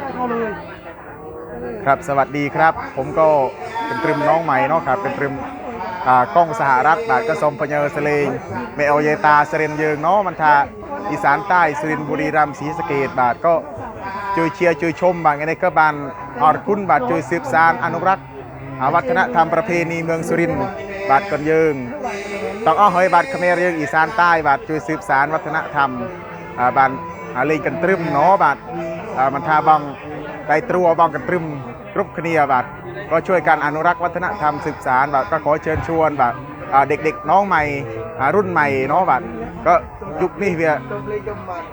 ได้เขาเลย ครับสวัสดีครับ ผมก็เป็นตรึมน้องใหม่เนาะครับเป็นตรึมอ่ากล้องสหรัฐบาทก็สมพเยอเสเลงเมเอาเยตาเสเรนเยิงเนาะมันทาอีสานใต้สุรินทร์บุรีรัมย์ศรีสะเกดบาทก็ช่วยเชียร์ช่วยชมบางไงในก็บานออดคุณบาทช่วยสืบสานอนุรักษ์อ่าวัฒนธรรมประเพณีเมืองสุรินทร์บาทกันเยิงต้องอ้อเฮยบาทเขมรเยิงอีสานใต้บาทช่วยสืบสานวัฒนธรรมอ่าบานอ่าเลงกันตรึมเนาะบาท มันทาบังได้ตรัวบ้องกันตรึมรุบคเนียบัดก็ช่วยกันอนุรักษ์วัฒนธรรมสืบสารบัดก็ขอเชิญชวนบัดเด็กๆน้องใหม่รุ่นใหม่เนาะบัดก็ยุคนี้เวีย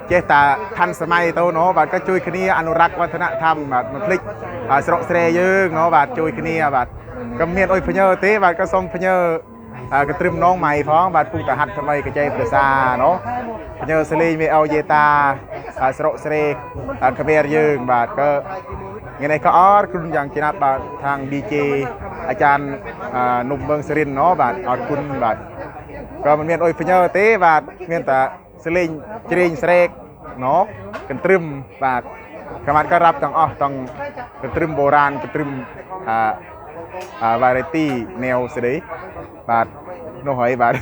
เจตาทันสมัยโตเนาะบัดก็ช่วยคเนียอนุรักษ์วัฒนธรรมบัดมันพลิกสระเสรยึงเนาะบัดช่วยคเนียบัดก็เมียนโอ้ยพเยอเต้บัดก็ส่งพเยอ កត្រឹមនងម៉ៃផងបាទពុកតហាត់ថ្មីកញ្ចៃប្រសាណូញើសលីមេអូយេតាស្រុកស្រេក្មេរយើងបាទក៏ថ្ងៃនេះក៏អរគុណយ៉ាងច្រើនបាទខាង DJ អាចារ្យនុំមឹងសរិនណូបាទអរគុណបាទក៏មិនមានអុយផ្ញើទេបាទមានតែសលេងជ្រេងស្រេកណូកន្ទ្រឹមបាទកម្មការក៏រាប់ទាំងអស់ទាំងកន្ទ្រឹមបុរាណកន្ទ្រឹមអឺ อ่าวาไรตี้แนวสิได้บาทนหอยบาท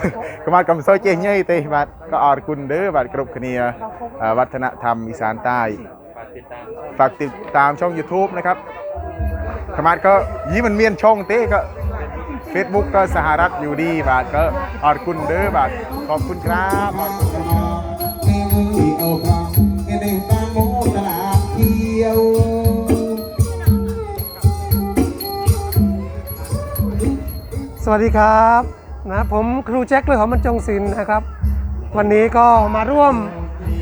ก็มากำโซเจงเย่เตบาทก็ออดคุณเด้อบาทกรุบคเนีวัฒนธรรมอีสานใต้ฝากติดตามช่อง YouTube นะครับขรรมะก็ยี่มันเมียนช่องเต้ก็เฟซบุ๊กก็สหรัฐอยู่ดีบาทก็ออดคุณเด้อบาทขอบคุณครับ สวัสดีครับนะผมครูแจ็คเลยหอมบรรจงศิลป์นะครับ วันนี้ก็มาร่วม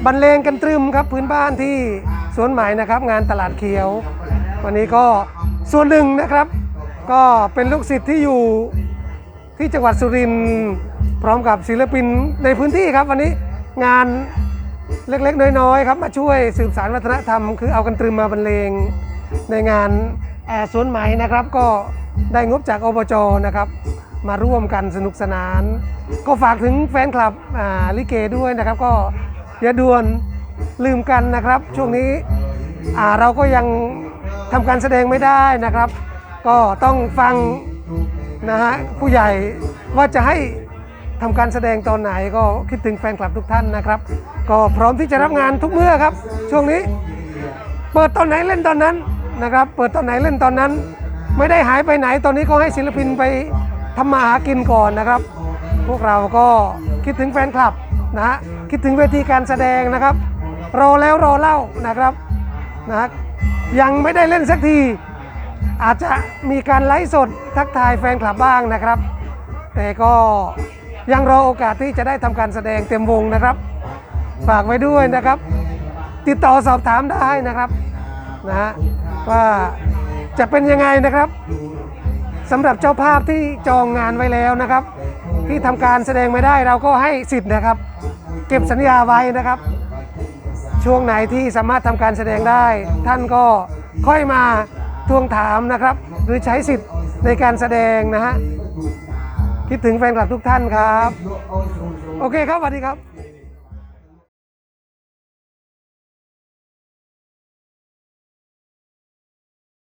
บรรเลงกันตรึมครับพื้นบ้านที่สวนไหมนะครับ งานตลาดเขียว วันนี้ก็ส่วนหนึ่งนะครับ ก็เป็นลูกศิษย์ที่อยู่ที่จังหวัดสุรินทร์พร้อมกับศิลปินในพื้นที่ครับ วันนี้งานเล็กๆ น้อยๆครับมาช่วยสืบสานวัฒนธรรม คือเอากันตรึมมาบรรเลงในงานอ่าสวนไหมนะครับ ก็ได้งบจากอบจนะครับ มาร่วมกันสนุกสนาน ก็ฝากถึงแฟนคลับลิเกด้วยนะครับ ก็อย่าด่วนลืมกันนะครับ ช่วงนี้เราก็ยังทำการแสดงไม่ได้นะครับ ก็ต้องฟังนะฮะผู้ใหญ่ว่าจะให้ทำการแสดงตอนไหนก็คิดถึงแฟนคลับทุกท่านนะครับ ก็พร้อมที่จะรับงานทุกเมื่อครับ ช่วงนี้ เปิดตอนไหนเล่นตอนนั้นนะครับ เปิดตอนไหนเล่นตอนนั้น ไม่ได้หายไปไหนตอนนี้ก็ให้ศิลปินไป ทำมาหากินก่อนนะครับ พวกเราก็คิดถึงแฟนคลับนะฮะคิดถึงเวทีการแสดงนะครับ รอแล้วรอเล่านะครับนะฮะยังไม่ได้เล่นสักที อาจจะมีการไลฟ์สดทักทายแฟนคลับบ้างนะครับ แต่ก็ยังรอโอกาสที่จะได้ทำการแสดงเต็มวงนะครับ ฝากไว้ด้วยนะครับ ติดต่อสอบถามได้นะครับนะว่าจะเป็นยังไงนะครับ สำหรับเจ้าภาพที่จองงานไว้แล้วนะครับ ที่ทำการแสดงไม่ได้เราก็ให้สิทธิ์นะครับ เก็บสัญญาไว้นะครับ ช่วงไหนที่สามารถทำการแสดงได้ ท่านก็ค่อยมาทวงถามนะครับ หรือใช้สิทธิ์ในการแสดงนะฮะคิดถึงแฟนคลับทุกท่านครับ โอเคครับสวัสดีครับ